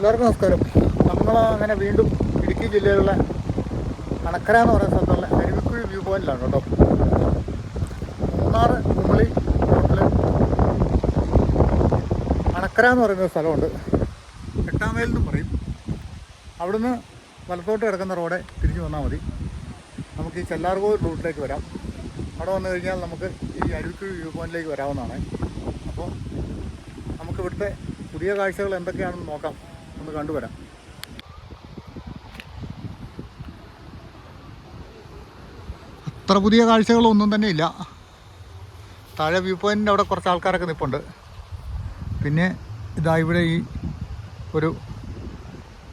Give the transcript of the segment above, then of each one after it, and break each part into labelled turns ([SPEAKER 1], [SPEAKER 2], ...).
[SPEAKER 1] എല്ലാവർക്കും നമസ്കാരം. നമ്മൾ അങ്ങനെ വീണ്ടും ഇടുക്കി ജില്ലയിലുള്ള അണക്കര എന്ന് പറയുന്ന സ്ഥലത്തുള്ള അരുവിക്കുഴി വ്യൂ പോയിന്റിലാണ് കേട്ടോ. മൂന്നാർ കുമളി റോഡിൽ അണക്കര എന്ന് പറയുന്ന സ്ഥലമുണ്ട് സ്ഥലമുണ്ട്. എട്ടാമേൽ നിന്നും പറയും. അവിടുന്ന് വലത്തോട്ട് കിടക്കുന്ന റോഡെ തിരിഞ്ഞു വന്നാൽ മതി. നമുക്ക് ഈ ചെല്ലാർകോട് റൂട്ടിലേക്ക് വരാം. അവിടെ വന്നു കഴിഞ്ഞാൽ നമുക്ക് ഈ അരുവിക്കുഴി വ്യൂ പോയിന്റിലേക്ക് വരാവുന്നതാണ്. അപ്പോൾ നമുക്ക് ഇവിടുത്തെ പുതിയ കാഴ്ചകൾ എന്തൊക്കെയാണെന്ന് നോക്കാം. ഒന്ന് കണ്ടുവരാം. അത്ര പുതിയ കാഴ്ചകളൊന്നും തന്നെ ഇല്ല. താഴെ വ്യൂ പോയിന്റിന്റെ അവിടെ കുറച്ച് ആൾക്കാരൊക്കെ നിൽപ്പുണ്ട് പിന്നെ ഇതാ ഇവിടെ ഈ ഒരു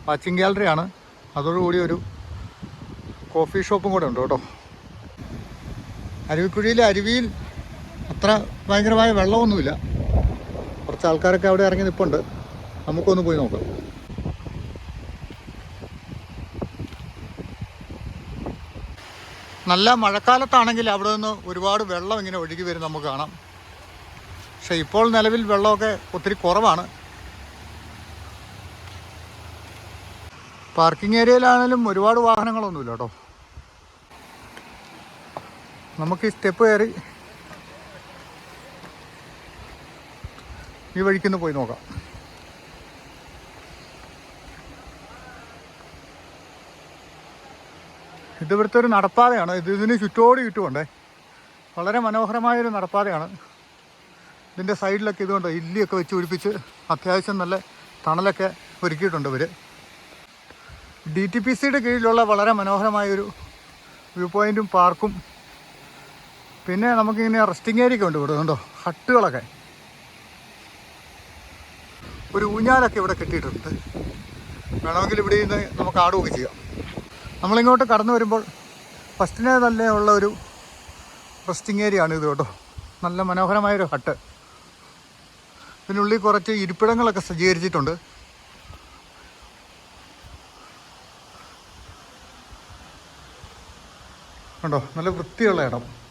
[SPEAKER 1] വാച്ചിങ് ഗ്യാലറിയാണ് അതോടുകൂടി ഒരു കോഫി ഷോപ്പും കൂടെ ഉണ്ട് കേട്ടോ. അരുവിക്കുഴിയിലെ അരുവിയിൽ അത്ര ഭയങ്കരമായ വെള്ളമൊന്നുമില്ല. കുറച്ച് ആൾക്കാരൊക്കെ അവിടെ ഇറങ്ങി നിൽപ്പുണ്ട് നമുക്കൊന്ന് പോയി നോക്കാം. നല്ല മഴക്കാലത്താണെങ്കിൽ അവിടെ നിന്ന് ഒരുപാട് വെള്ളം ഇങ്ങനെ ഒഴുകി വരും നമുക്ക് കാണാം. പക്ഷെ ഇപ്പോൾ നിലവിൽ വെള്ളമൊക്കെ ഒത്തിരി കുറവാണ്. പാർക്കിംഗ് ഏരിയയിലാണെങ്കിലും ഒരുപാട് വാഹനങ്ങളൊന്നുമില്ല കേട്ടോ. നമുക്ക് ഈ സ്റ്റെപ്പ് കയറി ഈ വഴിക്കൊന്ന് പോയി നോക്കാം. ഇത് ഇവിടുത്തെ ഒരു നടപ്പാതയാണ്. ഇത് ഇതിന് ചുറ്റോടി ചുറ്റുമുണ്ടേ വളരെ മനോഹരമായൊരു നടപ്പാതയാണ്. ഇതിന്റെ സൈഡിലൊക്കെ ഇതുകൊണ്ട് ഇല്ലിയൊക്കെ വെച്ച് പിടിപ്പിച്ച് അത്യാവശ്യം നല്ല തണലൊക്കെ ഒരുക്കിയിട്ടുണ്ട് ഇവർ ഡി ടി പി സിയുടെ കീഴിലുള്ള വളരെ മനോഹരമായൊരു വ്യൂ പോയിന്റും പാർക്കും. പിന്നെ നമുക്കിങ്ങനെ റെസ്റ്റിംഗ് ഏരിയ ഒക്കെ ഉണ്ട് ഇവിടെ ഉണ്ടോ ഹട്ടുകളൊക്കെ. ഒരു ഊഞ്ഞാലൊക്കെ ഇവിടെ കെട്ടിയിട്ടുണ്ട്. വേണമെങ്കിൽ ഇവിടെ നിന്ന് നമുക്ക് ആടുകയൊക്കെ ചെയ്യാം. നമ്മളിങ്ങോട്ട് കടന്നു വരുമ്പോൾ ഫസ്റ്റിനെ തന്നെ ഉള്ള ഒരു റെസ്റ്റിംഗ് ഏരിയ ആണ് ഇത് കേട്ടോ. നല്ല മനോഹരമായൊരു ഹട്ട്. ഇതിനുള്ളിൽ കുറച്ച് ഇരിപ്പിടങ്ങളൊക്കെ സജ്ജീകരിച്ചിട്ടുണ്ട്. കണ്ടോ? നല്ല വൃത്തിയുള്ള ഇടം.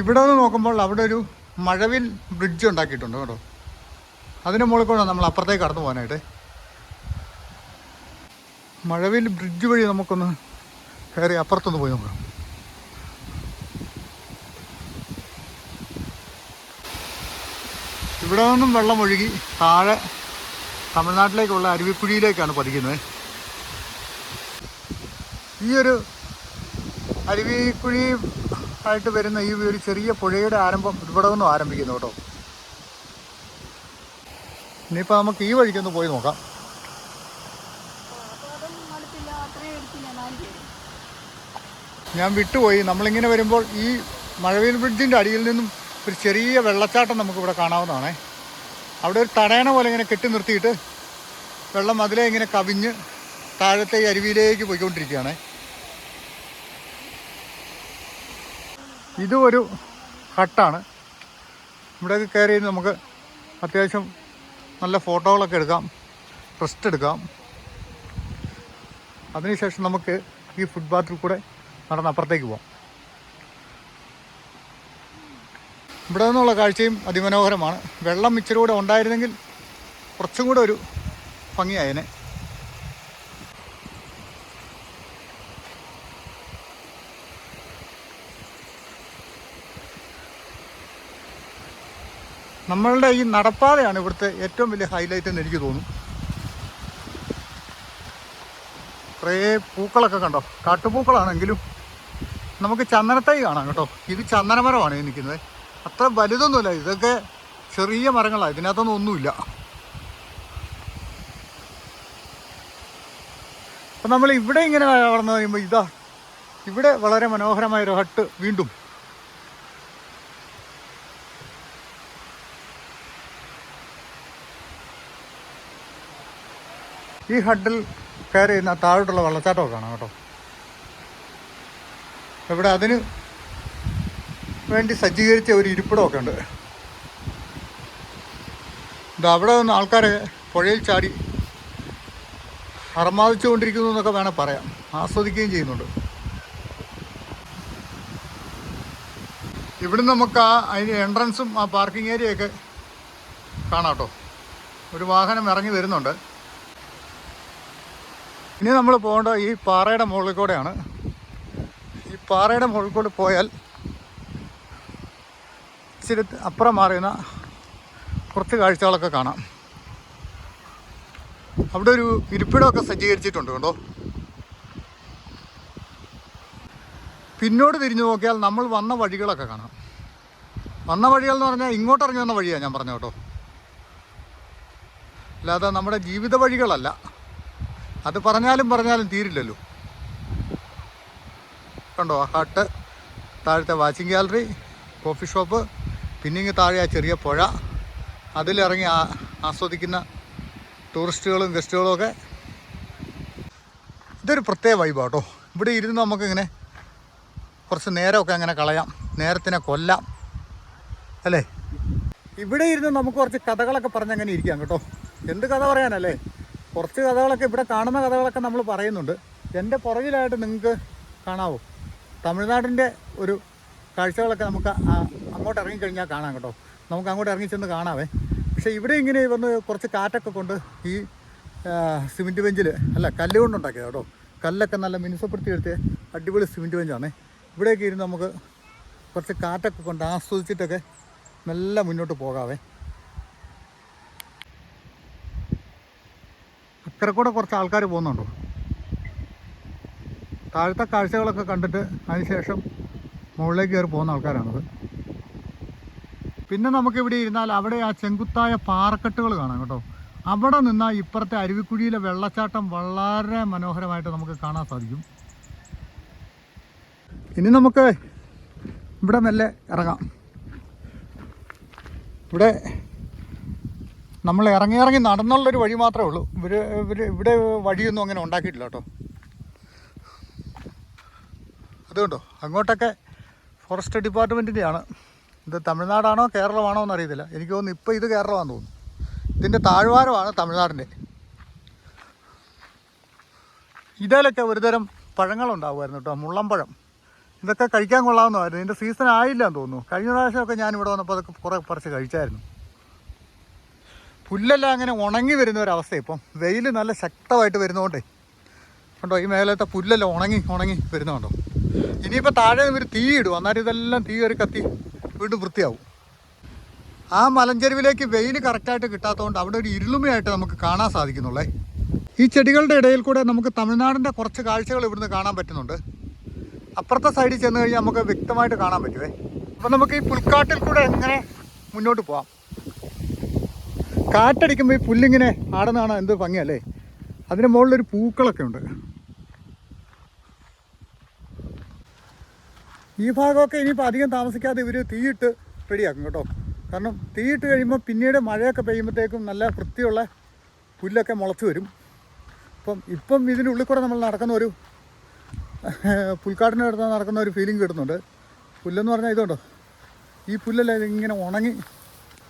[SPEAKER 1] ഇവിടെ നിന്ന് നോക്കുമ്പോൾ അവിടെ ഒരു മഴവിൽ ബ്രിഡ്ജ് ഉണ്ടാക്കിയിട്ടുണ്ട് കേട്ടോ. അതിന്റെ മുകളിൽ കൂടെ നമ്മൾ അപ്പുറത്തേക്ക് കടന്നു പോകാനായിട്ട്. മഴവിൽ ബ്രിഡ്ജ് വഴി നമുക്കൊന്ന് കയറി അപ്പുറത്തൊന്ന് പോയി നോക്കാം. ഇവിടെ നിന്നും വെള്ളം ഒഴുകി താഴെ തമിഴ്നാട്ടിലേക്കുള്ള അരുവിക്കുഴിയിലേക്കാണ് പതിക്കുന്നത്. ഈ ഒരു അരുവിക്കുഴി ആയിട്ട് വരുന്ന ഈ ഒരു ചെറിയ പുഴയുടെ ആരംഭം ഇവിടെ നിന്നും ആരംഭിക്കുന്നു കേട്ടോ. ഇനിയിപ്പോൾ നമുക്ക് ഈ വഴിക്കൊന്ന് പോയി നോക്കാം. ഞാൻ വിട്ടുപോയി. നമ്മളിങ്ങനെ വരുമ്പോൾ ഈ മഴവീൻ ബ്രിഡ്ജിന്റെ അടിയിൽ നിന്നും ഒരു ചെറിയ വെള്ളച്ചാട്ടം നമുക്കിവിടെ കാണാവുന്നതാണേ. അവിടെ ഒരു തടയണ പോലെ ഇങ്ങനെ കെട്ടി നിർത്തിയിട്ട് വെള്ളം അതിലെ ഇങ്ങനെ കവിഞ്ഞ് താഴത്തെ അരുവിയിലേക്ക് പോയിക്കൊണ്ടിരിക്കുകയാണേ. ഇതും ഒരു ഹട്ടാണ്. ഇവിടെ കയറി നമുക്ക് അത്യാവശ്യം നല്ല ഫോട്ടോകളൊക്കെ എടുക്കാം റെസ്റ്റ് എടുക്കാം. അതിനുശേഷം നമുക്ക് ഈ ഫുട് ബാത്തിൽ കൂടെ നടന്ന് അപ്പുറത്തേക്ക് ഇവിടെ നിന്നുള്ള കാഴ്ചയും അതിമനോഹരമാണ്. വെള്ളം ഇച്ചിരി കൂടെ ഉണ്ടായിരുന്നെങ്കിൽ കുറച്ചും കൂടെ ഒരു ഭംഗിയായേനെ. നമ്മളുടെ ഈ നടപ്പാതയാണ് ഇവിടുത്തെ ഏറ്റവും വലിയ ഹൈലൈറ്റ് എന്ന് എനിക്ക് തോന്നുന്നു. കുറേ പൂക്കളൊക്കെ കണ്ടോ? കാട്ടുപൂക്കളാണെങ്കിലും നമുക്ക് ചന്ദനത്തൈ കാണാം കേട്ടോ. ഇത് ചന്ദനമരമാണ് നിൽക്കുന്നത്. അത്ര വലുതൊന്നുമില്ല. ഇതൊക്കെ ചെറിയ മരങ്ങളാണ് ഇതിനകത്തൊന്നും ഒന്നുമില്ല. അപ്പം നമ്മൾ ഇവിടെ ഇങ്ങനെ വളർന്നു കഴിയുമ്പോൾ ഇതാ ഇവിടെ വളരെ മനോഹരമായൊരു ഹട്ട് വീണ്ടും ഈ ഹഡിൽ കയറി ഇന്ന് താഴോട്ടുള്ള വെള്ളച്ചാട്ടമൊക്കെ കാണാം കേട്ടോ. ഇവിടെ അതിന് വേണ്ടി സജ്ജീകരിച്ച ഒരു ഇരിപ്പിടമൊക്കെ ഉണ്ട്. ഇത് അവിടെ നിന്ന് ആൾക്കാർ പുഴയിൽ ചാടി അർമാദിച്ചുകൊണ്ടിരിക്കുന്നു എന്നൊക്കെ വേണേൽ പറയാം. ആസ്വദിക്കുകയും ചെയ്യുന്നുണ്ട്. ഇവിടുന്ന് നമുക്ക് ആ അതിന് എൻട്രൻസും ആ പാർക്കിംഗ് ഏരിയയൊക്കെ കാണാം കേട്ടോ. ഒരു വാഹനം ഇറങ്ങി വരുന്നുണ്ട്. ഇനി നമ്മൾ പോകേണ്ട ഈ പാറയുടെ മുകളിൽ കൂടെയാണ്. ഈ പാറയുടെ മുകളിൽ കൂടെ പോയാൽ ഇച്ചിരി അപ്പുറം മാറിയുന്ന കുറച്ച് കാഴ്ചകളൊക്കെ കാണാം. അവിടെ ഒരു ഇരിപ്പിടമൊക്കെ സജ്ജീകരിച്ചിട്ടുണ്ട് കേട്ടോ പിന്നോട് തിരിഞ്ഞു നോക്കിയാൽ നമ്മൾ വന്ന വഴികളൊക്കെ കാണാം. വന്ന വഴികൾ എന്ന് പറഞ്ഞാൽ ഇങ്ങോട്ട് ഇറങ്ങി വന്ന വഴിയാണ് ഞാൻ പറഞ്ഞു കേട്ടോ. അല്ലാതെ നമ്മുടെ ജീവിത വഴികളല്ല. അത് പറഞ്ഞാലും പറഞ്ഞാലും തീരില്ലല്ലോ. കണ്ടോ ആ ഹട്ട് താഴത്തെ വാച്ചിങ് ഗാലറി കോഫി ഷോപ്പ് പിന്നെ ഇങ്ങ് താഴെ ആ ചെറിയ പുഴ അതിലിറങ്ങി ആസ്വദിക്കുന്ന ടൂറിസ്റ്റുകളും ഗസ്റ്റുകളും ഒക്കെ. ഇതൊരു പ്രത്യേക വൈബാണ് കേട്ടോ ഇവിടെ ഇരുന്ന് നമുക്കിങ്ങനെ കുറച്ച് നേരമൊക്കെ അങ്ങനെ കളയാം. നേരത്തിനെ കൊല്ലാം. അല്ലേ? ഇവിടെ ഇരുന്ന് നമുക്ക് കുറച്ച് കഥകളൊക്കെ പറഞ്ഞങ്ങനെ ഇരിക്കാം കേട്ടോ. എന്ത് കഥ പറയാനല്ലേ? കുറച്ച് കഥകളൊക്കെ ഇവിടെ കാണുന്ന കഥകളൊക്കെ നമ്മൾ പറയുന്നുണ്ട്. എന്റെ പുറകിലായിട്ട് നിങ്ങൾക്ക് കാണാവോ. തമിഴ്നാടിന്റെ ഒരു കാഴ്ചകളൊക്കെ നമുക്ക് അങ്ങോട്ട് ഇറങ്ങിക്കഴിഞ്ഞാൽ കാണാം കേട്ടോ. നമുക്ക് അങ്ങോട്ട് ഇറങ്ങി ചെന്ന് കാണാവേ. പക്ഷേ ഇവിടെ ഇങ്ങനെ വന്ന് കുറച്ച് കാറ്റൊക്കെ കൊണ്ട് ഈ സിമെന്റ് ബെഞ്ചിൽ അല്ല കല്ല് കൊണ്ടുണ്ടാക്കിയത് കേട്ടോ. കല്ലൊക്കെ നല്ല മിനുസപ്പെടുത്തി എടുത്ത് അടിപൊളി സിമെന്റ് ബെഞ്ചാണ്. ഇവിടെയൊക്കെ ഇരുന്ന് നമുക്ക് കുറച്ച് കാറ്റൊക്കെ കൊണ്ട് ആസ്വദിച്ചിട്ടൊക്കെ നല്ല മുന്നോട്ട് പോകാവേ. അക്കരെ കൂടെ കുറച്ച് ആൾക്കാർ പോകുന്നുണ്ടോ? താഴത്തെ കാഴ്ചകളൊക്കെ കണ്ടിട്ട് അതിനുശേഷം മുകളിലേക്ക് കയറി പോകുന്ന ആൾക്കാരാണത്. പിന്നെ നമുക്കിവിടെ ഇരുന്നാൽ അവിടെ ആ ചെങ്കുത്തായ പാറക്കെട്ടുകൾ കാണാം കേട്ടോ. അവിടെ നിന്നാൽ ഇപ്പുറത്തെ അരുവിക്കുഴിയിലെ വെള്ളച്ചാട്ടം വളരെ മനോഹരമായിട്ട് നമുക്ക് കാണാൻ സാധിക്കും. ഇനി നമുക്ക് ഇവിടെ മെല്ലെ ഇറങ്ങാം. ഇവിടെ നമ്മൾ ഇറങ്ങി ഇറങ്ങി നടന്നുള്ളൊരു വഴി മാത്രമേ ഉള്ളൂ. ഇവർ ഇവർ ഇവിടെ വഴിയൊന്നും അങ്ങനെ ഉണ്ടാക്കിയിട്ടില്ല കേട്ടോ. അതുകൊണ്ടോ അങ്ങോട്ടൊക്കെ ഫോറസ്റ്റ് ഡിപ്പാർട്ട്മെന്റിന്റെയാണ് ഇത് തമിഴ്നാടാണോ കേരളമാണോ എന്ന് അറിയത്തില്ല എനിക്ക് തോന്നുന്നു ഇപ്പോൾ ഇത് കേരളമാണെന്ന് തോന്നുന്നു. ഇതിന്റെ താഴ്വാരമാണ് തമിഴ്നാടിന്റെ ഇതിലൊക്കെ ഒരുതരം പഴങ്ങളുണ്ടാവുമായിരുന്നു കേട്ടോ മുള്ളമ്പഴം ഇതൊക്കെ കഴിക്കാൻ കൊള്ളാവുന്നതായിരുന്നു. ഇതിന്റെ സീസൺ ആയില്ല എന്ന് തോന്നുന്നു. കഴിഞ്ഞ പ്രാവശ്യമൊക്കെ ഞാൻ ഇവിടെ വന്നപ്പോൾ അതൊക്കെ കുറേ പറിച്ച് കഴിച്ചായിരുന്നു. പുല്ലെല്ലാം അങ്ങനെ ഉണങ്ങി വരുന്ന ഒരവസ്ഥ ഇപ്പം. വെയിൽ നല്ല ശക്തമായിട്ട് വരുന്നതുകൊണ്ടേ കണ്ടോ ഈ മേലത്തെ പുല്ലെല്ലാം ഉണങ്ങി ഉണങ്ങി വരുന്നുണ്ടോ. ഇനിയിപ്പോൾ താഴെ ഒരു തീ ഇടും അന്നേരം ഇതെല്ലാം തീ കയറി കത്തി വീണ്ടും വൃത്തിയാവും. ആ മലഞ്ചെരുവിലേക്ക് വെയിൽ കറക്റ്റായിട്ട് കിട്ടാത്തതുകൊണ്ട് അവിടെ ഒരു ഇരുളുമയായിട്ട് നമുക്ക് കാണാൻ സാധിക്കുന്നുള്ളേ. ഈ ചെടികളുടെ ഇടയിൽ കൂടെ നമുക്ക് തമിഴ്നാടിന്റെ കുറച്ച് കാഴ്ചകൾ ഇവിടുന്ന് കാണാൻ പറ്റുന്നുണ്ട്. അപ്പുറത്തെ സൈഡിൽ ചെന്ന് കഴിഞ്ഞാൽ നമുക്ക് വ്യക്തമായിട്ട് കാണാൻ പറ്റുമേ അപ്പം നമുക്ക് ഈ പുൽക്കാട്ടിൽ കൂടെ എങ്ങനെ മുന്നോട്ട് പോവാം? കാറ്റടിക്കുമ്പോൾ ഈ പുല്ലിങ്ങനെ ആടുന്നതാണ് എന്ത് ഭംഗിയല്ലേ? അതിന് മുകളിലൊരു പൂക്കളൊക്കെ ഉണ്ട്. ഈ ഭാഗമൊക്കെ ഇനിയിപ്പോൾ അധികം താമസിക്കാതെ ഇവർ തീയിട്ട് റെഡിയാക്കും കേട്ടോ. കാരണം തീയിട്ട് കഴിയുമ്പോൾ പിന്നീട് മഴയൊക്കെ പെയ്യുമ്പോഴത്തേക്കും നല്ല വൃത്തിയുള്ള പുല്ലൊക്കെ മുളച്ച് വരും. അപ്പം ഇപ്പം ഇതിന്റെ ഉള്ളിൽ കൂടെ നമ്മൾ നടക്കുന്ന ഒരു പുൽക്കാടിന്റെ അടുത്ത് നടക്കുന്ന ഒരു ഫീലിംഗ് കിട്ടുന്നുണ്ട്. പുല്ലെന്ന് പറഞ്ഞാൽ ഇതുണ്ടോ? ഈ പുല്ലെല്ലാം ഇതിങ്ങനെ ഉണങ്ങി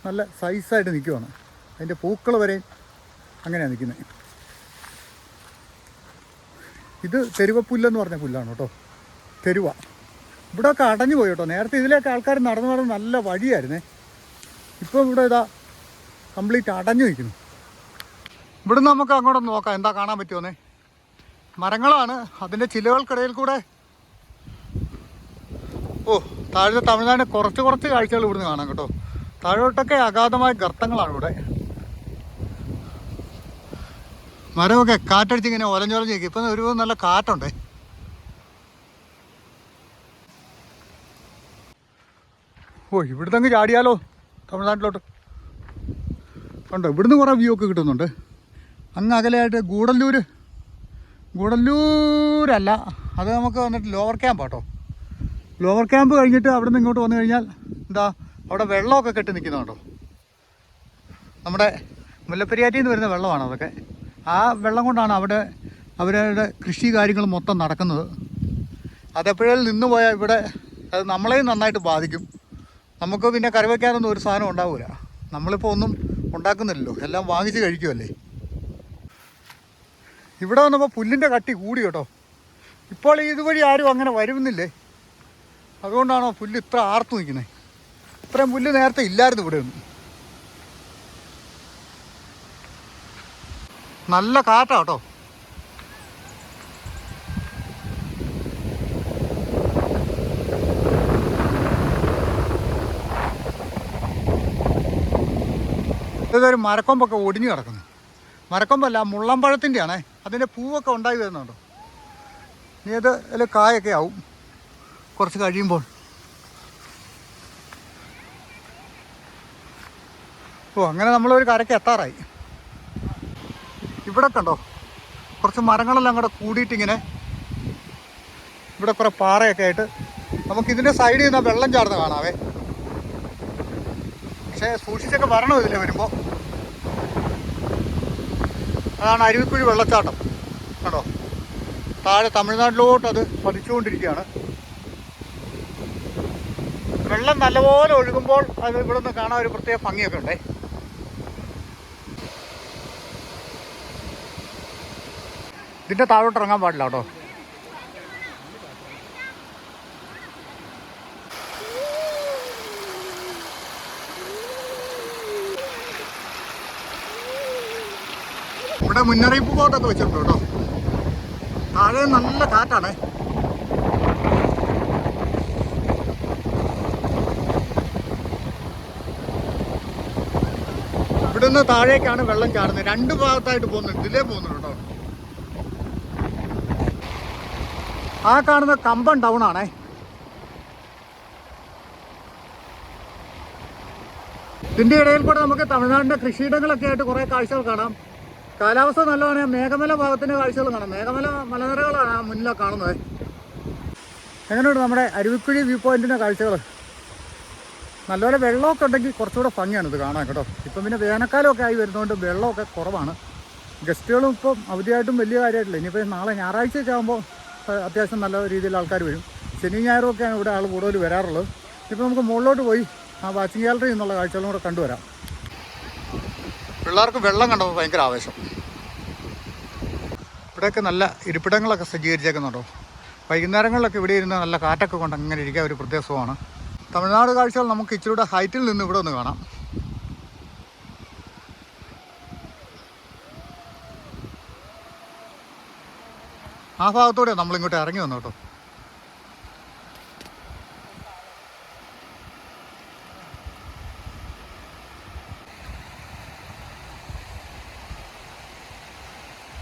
[SPEAKER 1] നല്ല സൈസായിട്ട് നിൽക്കുവാണ് അതിന്റെ പൂക്കൾ വരെ അങ്ങനെയാണ് നിൽക്കുന്നത്. ഇത് തെരുവപ്പുല്ലെന്ന് പറഞ്ഞ പുല്ലാണ് കേട്ടോ. തെരുവ. ഇവിടെയൊക്കെ അടഞ്ഞു പോയി കേട്ടോ. നേരത്തെ ഇതിലേക്ക് ആൾക്കാർ നടന്നു നടന്ന് നല്ല വഴിയായിരുന്നേ. ഇപ്പോൾ ഇവിടെ ഇതാ കംപ്ലീറ്റ് അടഞ്ഞു നിൽക്കുന്നു. ഇവിടുന്ന് നമുക്ക് അങ്ങോട്ടൊന്ന് നോക്കാം. എന്താ കാണാൻ പറ്റുമെന്നേ. മരങ്ങളാണ്. അതിന്റെ ചിലകൾക്കിടയിൽ കൂടെ. ഓ താഴെ തമിഴ്നാട് കുറച്ച് കുറച്ച് കാഴ്ചകൾ ഇവിടുന്ന് കാണാം കേട്ടോ. താഴോട്ടൊക്കെ അഗാധമായ ഗർത്തങ്ങളാണ് ഇവിടെ. മരമൊക്കെ കാറ്റടിച്ച് ഇങ്ങനെ ഒലഞ്ഞൊലഞ്ഞ് നിൽക്കും. ഇപ്പം ഒരു നല്ല കാറ്റുണ്ട്. ഓ ഇവിടുന്ന് അങ്ങ് ചാടിയാലോ? തമിഴ്നാട്ടിലോട്ട്. ഉണ്ടോ ഇവിടുന്ന് കുറേ വ്യൂ ഒക്കെ കിട്ടുന്നുണ്ട്. അങ്ങ് അകലെയായിട്ട് ഗൂഡല്ലൂർ ഗൂഡല്ലൂരല്ല അത് നമുക്ക് വന്നിട്ട് ലോവർ ക്യാമ്പ് കേട്ടോ ലോവർ ക്യാമ്പ് കഴിഞ്ഞിട്ട് അവിടെ നിന്ന് ഇങ്ങോട്ട് വന്നു കഴിഞ്ഞാൽ എന്താ അവിടെ വെള്ളമൊക്കെ കെട്ടി നിൽക്കുന്നുണ്ടോ? നമ്മുടെ മുല്ലപ്പെരിയാറ്റിൽ നിന്ന് വരുന്ന വെള്ളമാണ് അതൊക്കെ? ആ വെള്ളം കൊണ്ടാണ് അവിടെ അവരുടെ കൃഷി കാര്യങ്ങൾ മൊത്തം നടക്കുന്നത്. അതെപ്പോഴും നിന്ന് പോയാൽ ഇവിടെ അത് നമ്മളെയും നന്നായിട്ട് ബാധിക്കും. നമുക്ക് പിന്നെ കറി വയ്ക്കാനൊന്നും ഒരു സാധനം ഉണ്ടാവില്ല നമ്മളിപ്പോൾ ഒന്നും ഉണ്ടാക്കുന്നില്ലല്ലോ. എല്ലാം വാങ്ങിച്ച് കഴിക്കുമല്ലേ ഇവിടെ വന്നപ്പോൾ പുല്ലിന്റെ കട്ടി കൂടി കേട്ടോ. ഇപ്പോൾ ഇതുവഴി ആരും അങ്ങനെ വരുന്നില്ലേ? അതുകൊണ്ടാണോ പുല്ല് ഇത്ര ആർത്തു നിൽക്കുന്നത് ഇത്രയും പുല്ല് നേരത്തെ ഇല്ലായിരുന്നു ഇവിടെ ഒന്നും. നല്ല കാറ്റാ കേട്ടോ. ഇതൊരു മരക്കൊമ്പൊക്കെ ഒടിഞ്ഞു കിടക്കുന്നു. മരക്കൊമ്പല്ല മുള്ളമ്പഴത്തിന്റെ ആണേ അതിന്റെ പൂവൊക്കെ ഉണ്ടായി വരുന്നുണ്ടോ. ഇനി അത് അതിൽ കായൊക്കെ ആവും. കുറച്ച് കഴിയുമ്പോൾ. ഓ അങ്ങനെ നമ്മളൊരു കരയ്ക്ക് എത്താറായി. ഇവിടെ കണ്ടോ? കുറച്ച് മരങ്ങളെല്ലാം കൂടെ കൂടിയിട്ടിങ്ങനെ ഇവിടെ കുറെ പാറയൊക്കെ ആയിട്ട് നമുക്ക് ഇതിന്റെ സൈഡിൽ നിന്ന് വെള്ളം ചാർന്ന് കാണാവേ. പക്ഷേ സൂക്ഷിച്ചൊക്കെ വരണം ഇതിൽ വരുമ്പോൾ അതാണ് അരുവിക്കുഴി വെള്ളച്ചാട്ടം. കണ്ടോ? താഴെ തമിഴ്നാട്ടിലോട്ട് അത് പതിച്ചുകൊണ്ടിരിക്കുകയാണ്. വെള്ളം നല്ലപോലെ ഒഴുകുമ്പോൾ അത് ഇവിടെ നിന്ന് കാണാൻ ഒരു പ്രത്യേക ഭംഗിയൊക്കെ ഉണ്ടേ. ഇതിന്റെ താഴോട്ട് ഇറങ്ങാൻ പാടില്ല കേട്ടോ. ഇവിടെ മുന്നറിയിപ്പ് ബോർഡൊക്കെ വെച്ചിട്ടുണ്ട് കേട്ടോ. താഴെ നല്ല കാറ്റാണ്. ഇവിടുന്ന് താഴേക്കാണ് വെള്ളം ചാടുന്നത്. രണ്ട് ഭാഗത്തായിട്ട് പോകുന്നുണ്ട്. ഇതിലേ പോകുന്നുണ്ട് കേട്ടോ. ആ കാണുന്ന കമ്പം ടൗൺ ആണേ. ഇതിന്റെ ഇടയിൽ കൂടെ നമുക്ക് തമിഴ്നാടിന്റെ കൃഷിയിടങ്ങളൊക്കെ ആയിട്ട് കുറേ കാഴ്ചകൾ കാണാം. കാലാവസ്ഥ നല്ലതാണ് മേഘമല ഭാഗത്തിന്റെ കാഴ്ചകൾ കാണാം. മേഘമല മലനിരകളാണ് ആ മുന്നിലാ കാണുന്നത്. എങ്ങനെയുണ്ട് നമ്മുടെ അരുവിക്കുഴി വ്യൂ പോയിന്റിന്റെ കാഴ്ചകൾ? നല്ലപോലെ വെള്ളമൊക്കെ ഉണ്ടെങ്കിൽ കുറച്ചുകൂടെ ഭംഗിയാണ് ഇത് കാണാൻ കേട്ടോ. ഇപ്പം പിന്നെ വേനൽക്കാലമൊക്കെ ആയി വരുന്നതുകൊണ്ട് വെള്ളമൊക്കെ കുറവാണ്. ഗസ്റ്റുകളും ഇപ്പം അവധിയായിട്ടും വലിയ കാര്യമായിട്ടില്ല. ഇനിയിപ്പോൾ നാളെ ഞായറാഴ്ചയൊക്കെ ആകുമ്പോൾ അത്യാവശ്യം നല്ല രീതിയിൽ ആൾക്കാർ വരും. ശനി ഞായറുമൊക്കെയാണ് ഇവിടെ ആൾ കൂടുതൽ വരാറുള്ളത്. ഇപ്പോൾ നമുക്ക് മുകളിലോട്ട് പോയി ആ വാച്ചിങ് ഗാലറി എന്നുള്ള കാഴ്ചകളും കൂടെ കണ്ടുവരാം. പിള്ളേർക്ക് വെള്ളം കണ്ടപ്പോൾ ഭയങ്കര ആവേശം. ഇവിടെയൊക്കെ നല്ല ഇരിപ്പിടങ്ങളൊക്കെ സജ്ജീകരിച്ചേക്കുന്നുണ്ടോ? വൈകുന്നേരങ്ങളിലൊക്കെ ഇവിടെ ഇരുന്ന് നല്ല കാറ്റൊക്കെ കൊണ്ട് അങ്ങനെ ഇരിക്കാൻ ഒരു പ്രത്യേക സുഖമാണ്. തമിഴ്നാട് കാഴ്ചകൾ നമുക്ക് ഇച്ചിരൂടെ ഹൈറ്റിൽ നിന്ന് ഇവിടെ ഒന്ന് കാണാം. ആ ഭാഗത്തൂടെ നമ്മളിങ്ങോട്ട് ഇറങ്ങി വന്നു കേട്ടോ.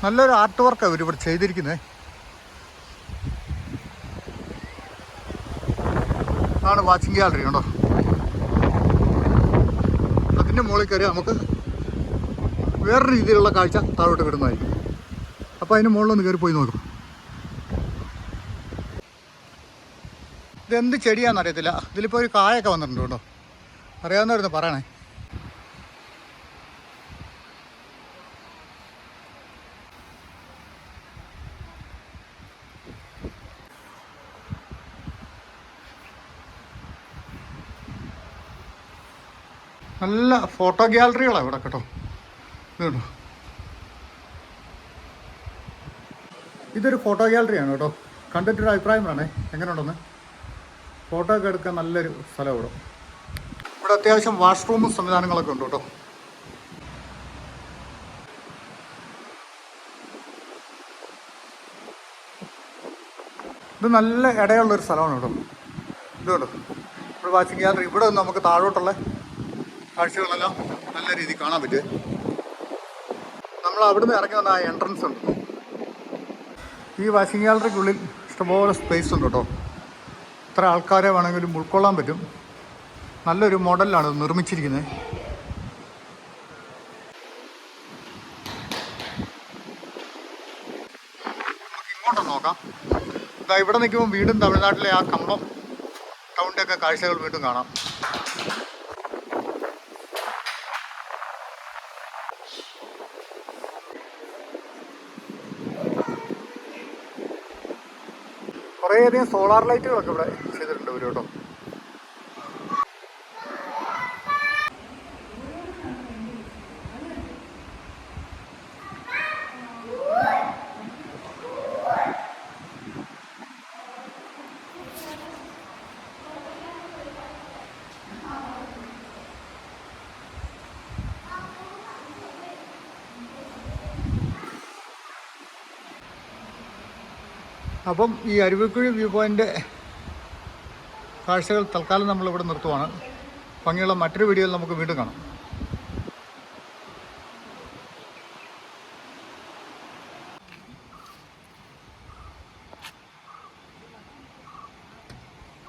[SPEAKER 1] നല്ലൊരു ആർട്ട് വർക്കാണ് ഇവർ ഇവിടെ ചെയ്തിരിക്കുന്നത് ആണ് വാച്ചിങ് ഗാലറി ഉണ്ടോ അതിന്റെ മുകളിൽ കയറി നമുക്ക് വേറെ രീതിയിലുള്ള കാഴ്ച താഴോട്ട് വിടുന്നതായിരിക്കും അപ്പോൾ അതിന് മുകളിലൊന്ന് കയറി പോയി നോക്കും. ഇതെന്ത് ചെടിയാണെന്ന് അറിയത്തില്ല. ഇതിലിപ്പോൾ ഒരു കായൊക്കെ വന്നിട്ടുണ്ട് കേട്ടോ. അറിയാവുന്നവരുന്ന് പറയണേ. നല്ല ഫോട്ടോ ഗ്യാലറികളാണ് ഇവിടെ കേട്ടോ. ഇതുണ്ടോ ഇതൊരു ഫോട്ടോ ഗ്യാലറിയാണ് കേട്ടോ. കണ്ടിട്ടൊരു അഭിപ്രായം പറയണേ. എങ്ങനെയുണ്ടെന്ന്? ഫോട്ടോ ഒക്കെ എടുക്കാൻ നല്ലൊരു സ്ഥലം ഇവിടെ. ഇവിടെ അത്യാവശ്യം വാഷ്റൂമും സംവിധാനങ്ങളൊക്കെ ഉണ്ട് കേട്ടോ. ഇത് നല്ല ഇടയുള്ളൊരു സ്ഥലമാണ് കേട്ടോ. ഇത് കേട്ടോ ഇവിടെ വാച്ചിങ് യാത്ര ഇവിടെ നമുക്ക് താഴോട്ടുള്ള കാഴ്ചകളെല്ലാം നല്ല രീതിയിൽ കാണാൻ പറ്റും. നമ്മൾ അവിടുന്ന് ഇറങ്ങി വന്ന ആ എൻട്രൻസ് ഉണ്ട്. ഈ വാച്ചിങ് യാത്രയ്ക്കുള്ളിൽ ഇഷ്ടംപോലെ സ്പേസ് ഉണ്ട് കേട്ടോ. എത്ര ആൾക്കാരെ വേണമെങ്കിലും ഉൾക്കൊള്ളാൻ പറ്റും. നല്ലൊരു മോഡലിലാണ് ഇത് നിർമ്മിച്ചിരിക്കുന്നത്. ഇങ്ങോട്ട് നോക്കാം. ഇതാ ഇവിടെ നിൽക്കുമ്പോൾ വീണ്ടും തമിഴ്നാട്ടിലെ ആ കമ്പം ടൗണിന്റെ ഒക്കെ കാഴ്ചകൾ വീണ്ടും കാണാം. കുറേയധികം സോളാർ ലൈറ്റുകളൊക്കെ ഇവിടെ കേട്ടോ അപ്പം ഈ അരുവിക്കുഴി വ്യൂ പോയിന്റ് കാഴ്ചകൾ തൽക്കാലം നമ്മളിവിടെ നിർത്തുവാണ്. ഭംഗിയുള്ള മറ്റൊരു വീഡിയോയിൽ നമുക്ക് വീണ്ടും കാണാം.